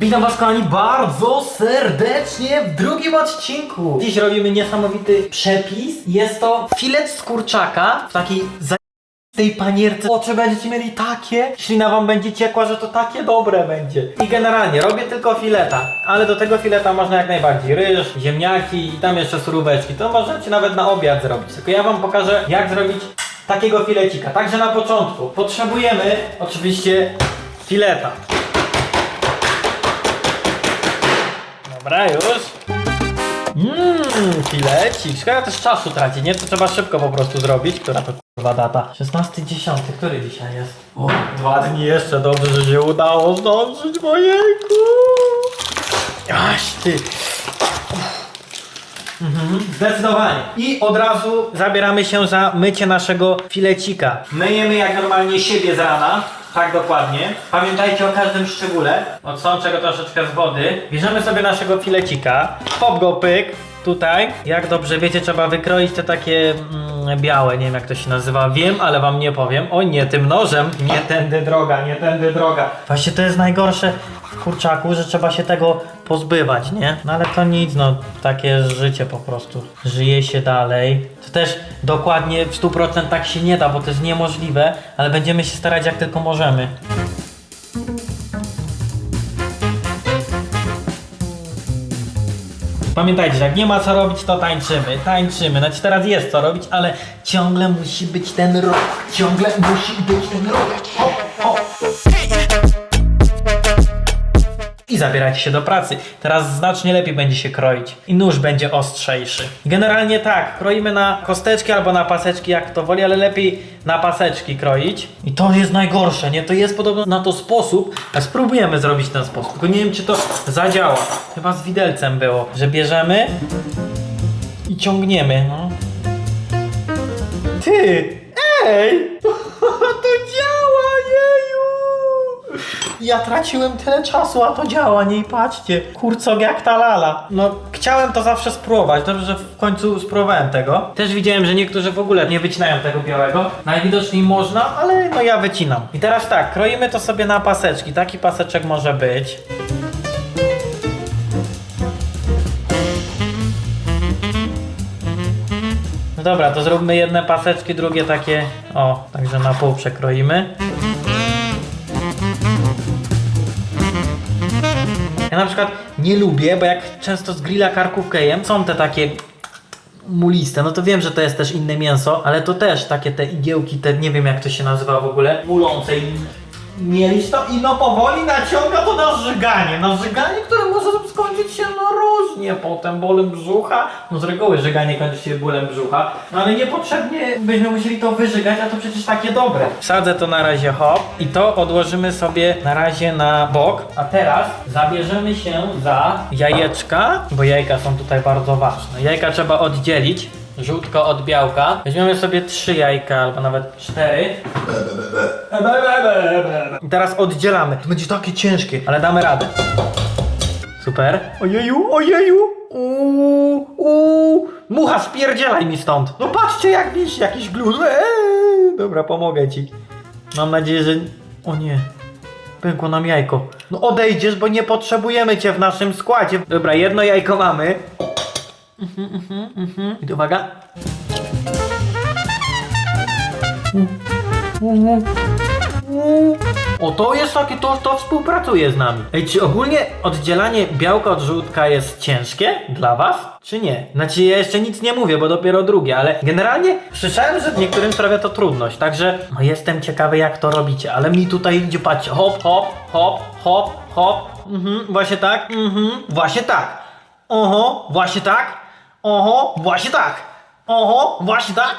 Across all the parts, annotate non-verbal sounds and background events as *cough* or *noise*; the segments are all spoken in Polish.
Witam was kochani bardzo serdecznie w drugim odcinku. Dziś robimy niesamowity przepis. Jest to filet z kurczaka w takiej tej panierce. Oczy będziecie mieli takie, ślina wam będzie ciekła, że to takie dobre będzie. I generalnie robię tylko fileta, ale do tego fileta można jak najbardziej ryż, ziemniaki i tam jeszcze suróweczki. To możecie nawet na obiad zrobić. Tylko ja wam pokażę jak zrobić takiego filecika. Także na początku potrzebujemy oczywiście fileta. Dobra, już. Mmm, filecik. Szkoda też czasu traci, nie? To trzeba szybko po prostu zrobić. Która to kurwa data? 16.10. Który dzisiaj jest? O, dwa dni jeszcze. Dobrze, że się udało zdążyć, mojejku. Aś ty. Mhm, zdecydowanie. I od razu zabieramy się za mycie naszego filecika. Myjemy jak normalnie siebie z rana. Tak dokładnie. Pamiętajcie o każdym szczególe. Odsączę go troszeczkę z wody. Bierzemy sobie naszego filecika. Pop go pyk. Tutaj. Jak dobrze wiecie, trzeba wykroić te takie mm, białe. Nie wiem jak to się nazywa. Wiem, ale wam nie powiem. O nie, tym nożem. Nie tędy droga, nie tędy droga. Właśnie to jest najgorsze w kurczaku, że trzeba się tego pozbywać, nie? No ale to nic, no takie życie po prostu. Żyje się dalej. To też dokładnie w 100% tak się nie da, bo to jest niemożliwe, ale będziemy się starać jak tylko możemy. Pamiętajcie, że jak nie ma co robić, to tańczymy, tańczymy. Znaczy teraz jest co robić, ale ciągle musi być ten rok. Ciągle musi być ten rok. I zabierajcie się do pracy. Teraz znacznie lepiej będzie się kroić. I nóż będzie ostrzejszy. Generalnie tak, kroimy na kosteczki albo na paseczki, jak to woli, ale lepiej na paseczki kroić. I to jest najgorsze, nie? To jest podobno na to sposób, a spróbujemy zrobić ten sposób. Tylko nie wiem, czy to zadziała. Chyba z widelcem było, że bierzemy i ciągniemy, no. Ty! Ej! To działa, jeju! Ja traciłem tyle czasu, a to działa, nie patrzcie. Kurcok jak ta lala. No, chciałem to zawsze spróbować. Dobrze, że w końcu spróbowałem tego. Też widziałem, że niektórzy w ogóle nie wycinają tego białego. Najwidoczniej można, ale no ja wycinam. I teraz tak, kroimy to sobie na paseczki. Taki paseczek może być. No dobra, to zróbmy jedne paseczki, drugie takie, o, także na pół przekroimy. Na przykład nie lubię, bo jak często z grilla karkówkę jem, są te takie muliste, no to wiem, że to jest też inne mięso, ale to też takie te igiełki, te nie wiem jak to się nazywa w ogóle, mulące i mieliś to i no powoli naciąga to na żyganie, na żyganie, które może skończyć się no różnie. Potem, bolem brzucha, no z reguły żyganie kończy się bólem brzucha, no ale niepotrzebnie byśmy musieli to wyżygać, a to przecież takie dobre. Sadzę to na razie hop i to odłożymy sobie na razie na bok, a teraz zabierzemy się za jajeczka, bo jajka są tutaj bardzo ważne. Jajka trzeba oddzielić, żółtko od białka. Weźmiemy sobie trzy jajka, albo nawet cztery. I teraz oddzielamy. To będzie takie ciężkie, ale damy radę. Super. Ojeju, ojeju. Uuu, uuu. Mucha, spierdzielaj mi stąd. No patrzcie, jak widzisz, jakiś glut. Eee, dobra, pomogę ci. Mam nadzieję, że... O nie. Pękło nam jajko. No odejdziesz, bo nie potrzebujemy cię w naszym składzie. Dobra, jedno jajko mamy. Mhm, mhm, mhm. I uwaga. O, to jest takie, to, to współpracuje z nami. Ej, czy ogólnie oddzielanie białka od żółtka jest ciężkie dla was, czy nie? Znaczy, ja jeszcze nic nie mówię, bo dopiero drugie, ale generalnie słyszałem, że niektórym sprawia to trudność, także no, jestem ciekawy, jak to robicie, ale mi tutaj idzie, patrzcie, hop, hop, hop, hop, hop, mhm, właśnie tak, mhm, właśnie tak, oho, właśnie tak, oho, właśnie tak, oho, właśnie tak,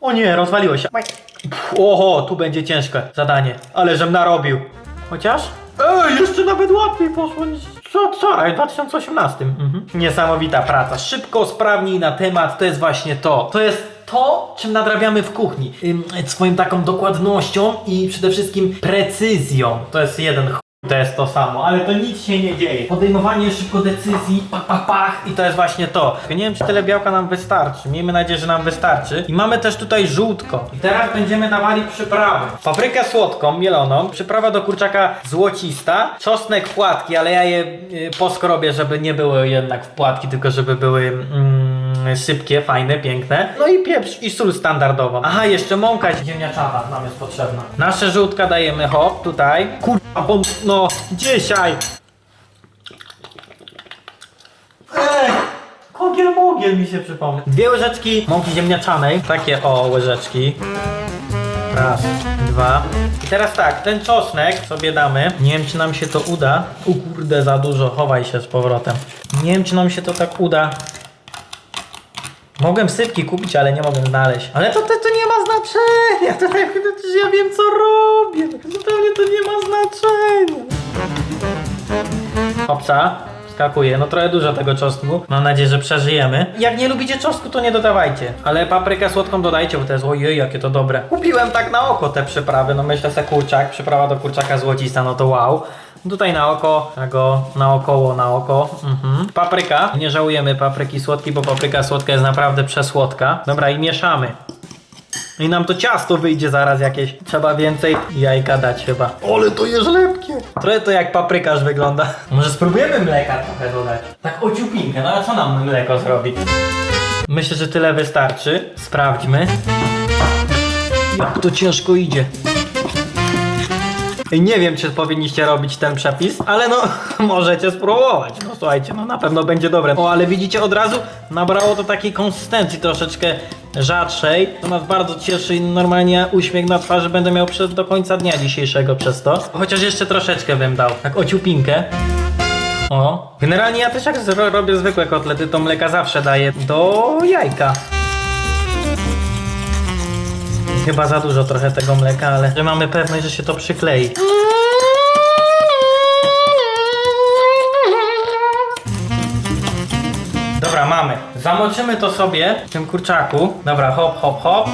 o nie, rozwaliło się. Pff, Oho, tu będzie ciężkie zadanie, ale żem narobił. Chociaż? Ej, jeszcze nawet łatwiej poszło niż co, wczoraj, w 2018. Mhm. Niesamowita praca. Szybko, sprawnie i na temat, to jest właśnie to. To jest to, czym nadrabiamy w kuchni. Ym, swoją taką dokładnością i przede wszystkim precyzją. To jest jeden. To jest to samo, ale to nic się nie dzieje. Podejmowanie szybko decyzji, pach, pach, pach i to jest właśnie to. Nie wiem, czy tyle białka nam wystarczy. Miejmy nadzieję, że nam wystarczy. I mamy też tutaj żółtko. I teraz będziemy dawali przyprawy. Paprykę słodką, mieloną, przyprawa do kurczaka złocista, czosnek płatki, ale ja je y, poskrobię, żeby nie były jednak w płatki, tylko żeby były mm, szybkie, fajne, piękne. No i pieprz i sól standardową. Aha, jeszcze mąka ziemniaczana nam jest potrzebna. Nasze żółtka dajemy hop, tutaj. Kurwa, bo no, dzisiaj. Ej, kogiel mogiel mi się przypomniał. Dwie łyżeczki mąki ziemniaczanej, takie o łyżeczki. Raz, dwa. I teraz tak, ten czosnek sobie damy. Nie wiem, czy nam się to uda. U kurde, za dużo, chowaj się z powrotem. Nie wiem, czy nam się to tak uda. Mogłem sypki kupić, ale nie mogłem znaleźć. Ale to, to, to nie ma znaczenia. To, tak, to, to, ja wiem, co robię. Totalnie to nie ma znaczenia. Hopsa. Skakuje. No trochę dużo tego czosnku. Mam nadzieję, że przeżyjemy. Jak nie lubicie czosnku, to nie dodawajcie. Ale paprykę słodką dodajcie, bo to jest ojej, jakie to dobre. Kupiłem tak na oko te przyprawy. No myślę se kurczak, przyprawa do kurczaka złocista, no to wow. Tutaj na oko, tego naokoło, na oko. Mhm. Papryka. Nie żałujemy papryki słodkiej, bo papryka słodka jest naprawdę przesłodka. Dobra, i mieszamy. I nam to ciasto wyjdzie zaraz jakieś. Trzeba więcej jajka dać chyba. Ale to jest lepkie. Trochę to jak paprykarz wygląda. Może spróbujemy mleka trochę dodać. Tak ociupinkę, no a co nam mleko zrobi? Myślę, że tyle wystarczy. Sprawdźmy. Jak to ciężko idzie. Nie wiem, czy powinniście robić ten przepis, ale no *laughs* możecie spróbować. No słuchajcie, no na pewno będzie dobre. O, ale widzicie od razu nabrało to takiej konsystencji troszeczkę rzadszej. To nas bardzo cieszy i normalnie uśmiech na twarzy będę miał przez do końca dnia dzisiejszego przez to. Chociaż jeszcze troszeczkę bym dał, tak ociupinkę. O. Generalnie ja też jak robię zwykłe kotlety, to mleka zawsze daję do jajka. Chyba za dużo trochę tego mleka, ale że mamy pewność, że się to przyklei. Dobra, mamy. Zamoczymy to sobie w tym kurczaku. Dobra, hop, hop, hop.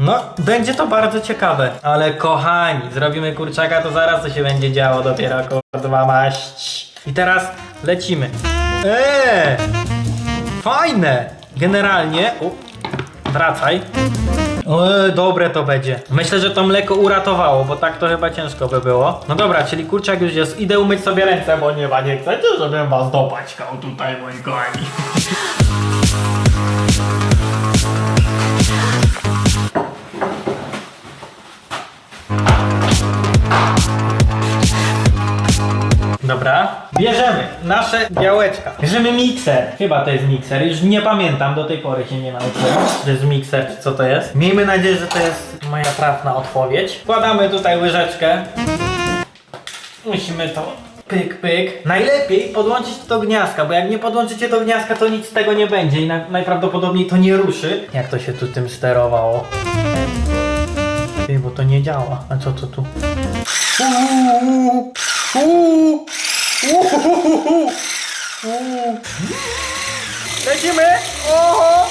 No, będzie to bardzo ciekawe. Ale kochani, zrobimy kurczaka, to zaraz to się będzie działo dopiero, kurwa maść. I teraz lecimy. Eee! Fajne! Generalnie... U, wracaj. Eee, dobre to będzie. Myślę, że to mleko uratowało, bo tak to chyba ciężko by było. No dobra, czyli kurczak już jest. Idę umyć sobie ręce, bo nie ma, nie chcecie, żebym was dopaćkał tutaj, moi kochani. Dobra, bierzemy nasze białeczka. Bierzemy mikser. Chyba to jest mikser. Już nie pamiętam, do tej pory się nie nauczyłem. Czy to jest mikser, czy co to jest. Miejmy nadzieję, że to jest moja trafna odpowiedź. Wkładamy tutaj łyżeczkę. Musimy to pyk, pyk. Najlepiej podłączyć do gniazdka, bo jak nie podłączycie do gniazdka, to nic z tego nie będzie i na, najprawdopodobniej to nie ruszy. Jak to się tu tym sterowało? Ty, bo to nie działa. A co to tu? Uuu, uuu, uuu, uuu. Lecimy! Oho!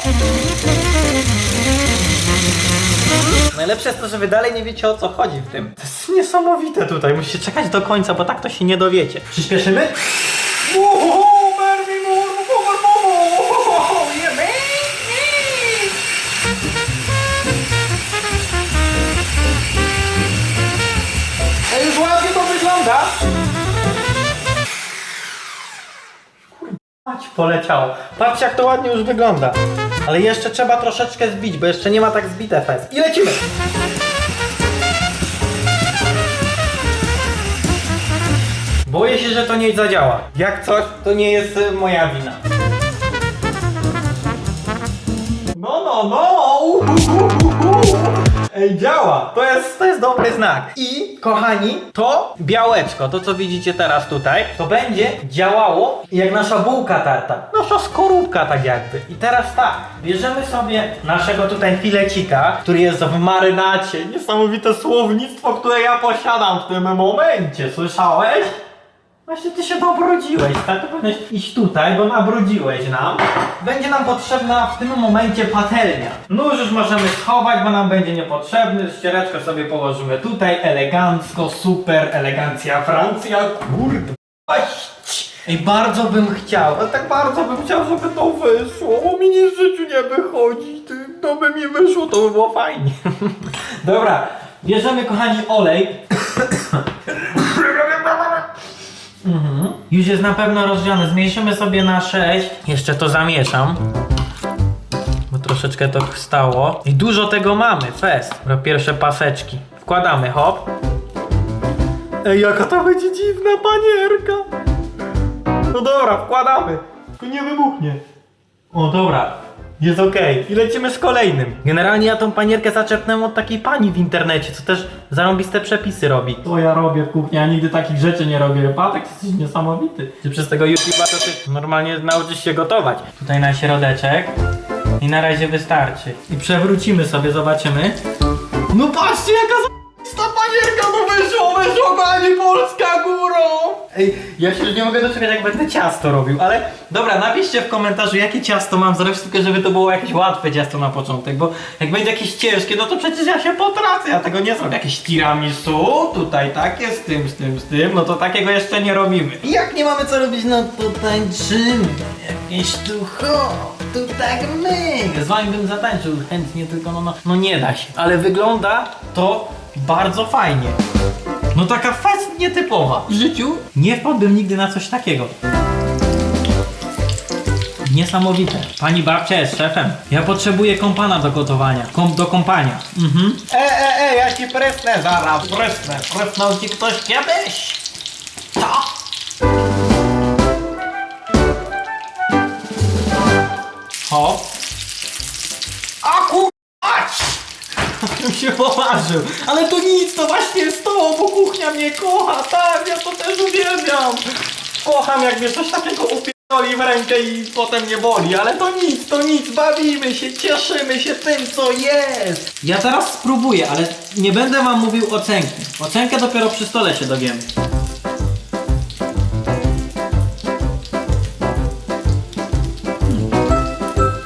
Najlepsze jest to, że wy dalej nie wiecie o co chodzi w tym. To jest niesamowite tutaj. Musicie czekać do końca, bo tak to się nie dowiecie. Przyspieszymy? Uhu, poleciało. Patrzcie jak to ładnie już wygląda. Ale jeszcze trzeba troszeczkę zbić, bo jeszcze nie ma tak zbite fest. I lecimy! Boję się, że to nie zadziała. Jak coś, to nie jest y, moja wina. No, no, no! Ej, działa! To jest, to jest dobry znak. I, kochani, to białeczko, to co widzicie teraz tutaj, to będzie działało jak nasza bułka tarta. Nasza skorupka tak jakby. I teraz tak, bierzemy sobie naszego tutaj filecika, który jest w marynacie. Niesamowite słownictwo, które ja posiadam w tym momencie. Słyszałeś? Właśnie ty się nabrudziłeś, tak? To powinieneś iść tutaj, bo nabrudziłeś nam. Będzie nam potrzebna w tym momencie patelnia. Nóż już możemy schować, bo nam będzie niepotrzebny. Ściereczkę sobie położymy tutaj, elegancko, super, elegancja Francja, kurde. Ej, bardzo bym chciał, a tak bardzo bym chciał, żeby to wyszło, bo mi nic w życiu nie wychodzi. Ty, to by mi wyszło, to by było fajnie. *laughs* Dobra, bierzemy kochani olej. *coughs* Mhm. Już jest na pewno rozgrzany. Zmniejszymy sobie na 6. Jeszcze to zamieszam. Bo troszeczkę to stało. I dużo tego mamy. Fest. Dobra, pierwsze paseczki. Wkładamy, hop. Ej, jaka to będzie dziwna panierka. No dobra, wkładamy. Tylko nie wybuchnie. O, dobra. Jest okej. I lecimy z kolejnym. Generalnie ja tą panierkę zaczepnę od takiej pani w internecie, co też zarąbiste przepisy robi. To ja robię w kuchni, ja nigdy takich rzeczy nie robię. Patek, jesteś niesamowity. Ty przez tego YouTube'a to ty normalnie nauczysz się gotować. Tutaj na środeczek. I na razie wystarczy. I przewrócimy sobie, zobaczymy. No patrzcie jaka ta panierka to wyszło, wyszło pani Polska górą! Ej, ja się już nie mogę doczekać jak będę ciasto robił, ale dobra, napiszcie w komentarzu jakie ciasto mam zrobić, tylko żeby to było jakieś łatwe ciasto na początek, bo jak będzie jakieś ciężkie, no to przecież ja się potracę, ja tego nie zrobię. Jakieś tiramisu, tutaj takie, z tym, z tym, z tym, no to takiego jeszcze nie robimy. I jak nie mamy co robić, no to tańczymy. Jakieś tu ho, tu tak my. Z wami bym zatańczył chętnie, tylko no, no, no nie da się. Ale wygląda to bardzo fajnie. No taka fest nietypowa. W życiu nie wpadłbym nigdy na coś takiego. Niesamowite. Pani babcia jest szefem. Ja potrzebuję kompana do gotowania. Kom do kompania. Mhm. E, e, e, ja ci prysnę zaraz. Prysnę. Prysnął ci ktoś kiedyś. Co? Hop. Bym się pomarzył. Ale to nic, to właśnie jest to, bo kuchnia mnie kocha, tak, ja to też uwielbiam. Kocham, jak mnie coś takiego upierdoli w rękę i potem nie boli, ale to nic, to nic, bawimy się, cieszymy się tym, co jest. Ja teraz spróbuję, ale nie będę wam mówił ocenki. Ocenkę dopiero przy stole się dowiemy.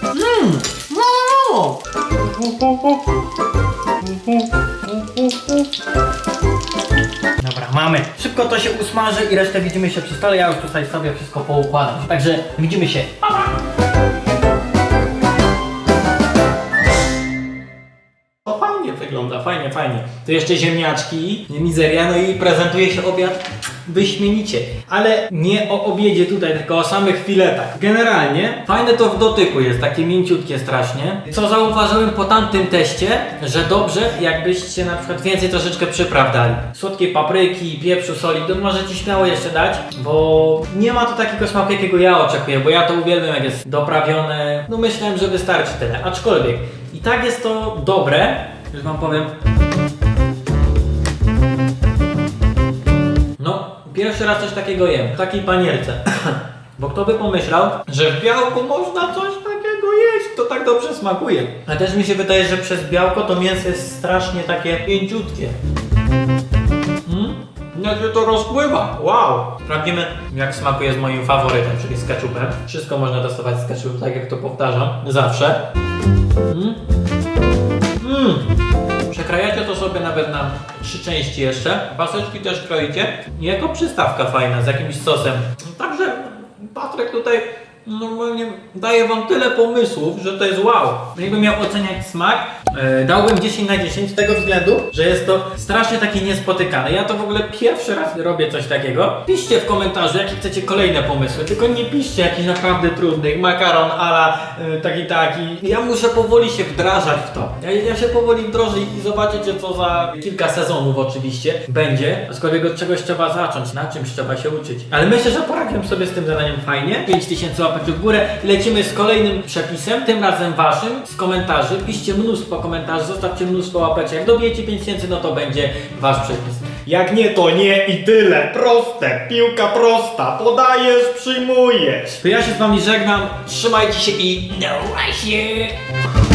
Mmm, no, Dobra, mamy. Szybko to się usmaży i resztę widzimy się przy stole. Ja już tutaj sobie wszystko poukładam. Także widzimy się. To fajnie wygląda, fajnie, fajnie. Tu jeszcze ziemniaczki, nie mizeria, no i prezentuje się obiad wyśmienicie. Ale nie o obiedzie tutaj, tylko o samych filetach. Generalnie fajne to w dotyku jest, takie mięciutkie strasznie. Co zauważyłem po tamtym teście, że dobrze jakbyście na przykład więcej troszeczkę przypraw dali. Słodkiej papryki, pieprzu, soli, to możecie śmiało jeszcze dać, bo nie ma to takiego smaku, jakiego ja oczekuję, bo ja to uwielbiam jak jest doprawione. No myślałem, że wystarczy tyle, aczkolwiek i tak jest to dobre, już wam powiem, pierwszy raz coś takiego jem, w takiej panierce. *coughs* Bo kto by pomyślał, że w białku można coś takiego jeść, to tak dobrze smakuje. A też mi się wydaje, że przez białko to mięso jest strasznie takie pięciutkie. Mm? Jak się to rozpływa, wow! Sprawdzimy jak smakuje z moim faworytem, czyli z ketchupem. Wszystko można testować z ketchupem, tak jak to powtarzam, zawsze. Mm. Mm. Sobie nawet na trzy części jeszcze. Paseczki też kroicie. Jako przystawka fajna z jakimś sosem. Także Patryk tutaj normalnie daje wam tyle pomysłów, że to jest wow. Jakbym miał oceniać smak, e, dałbym 10 na 10 z tego względu, że jest to strasznie takie niespotykane. Ja to w ogóle pierwszy raz robię coś takiego. Piszcie w komentarzu, jakie chcecie kolejne pomysły, tylko nie piszcie jakichś naprawdę trudnych. Makaron ala e, taki taki. Ja muszę powoli się wdrażać w to. Ja, ja się powoli wdrożę i zobaczycie co za kilka sezonów oczywiście będzie. Aczkolwiek od czegoś trzeba zacząć, na czymś trzeba się uczyć. Ale myślę, że poradziłem sobie z tym zadaniem fajnie. 5000 łapek w górę. Lecimy z kolejnym przepisem, tym razem waszym, z komentarzy. Piszcie mnóstwo komentarzy, zostawcie mnóstwo łapeczek. Jak dobijecie 5000, no to będzie wasz przepis. Jak nie, to nie i tyle. Proste, piłka prosta. Podajesz, przyjmujesz. To ja się z wami żegnam. Trzymajcie się i no razie.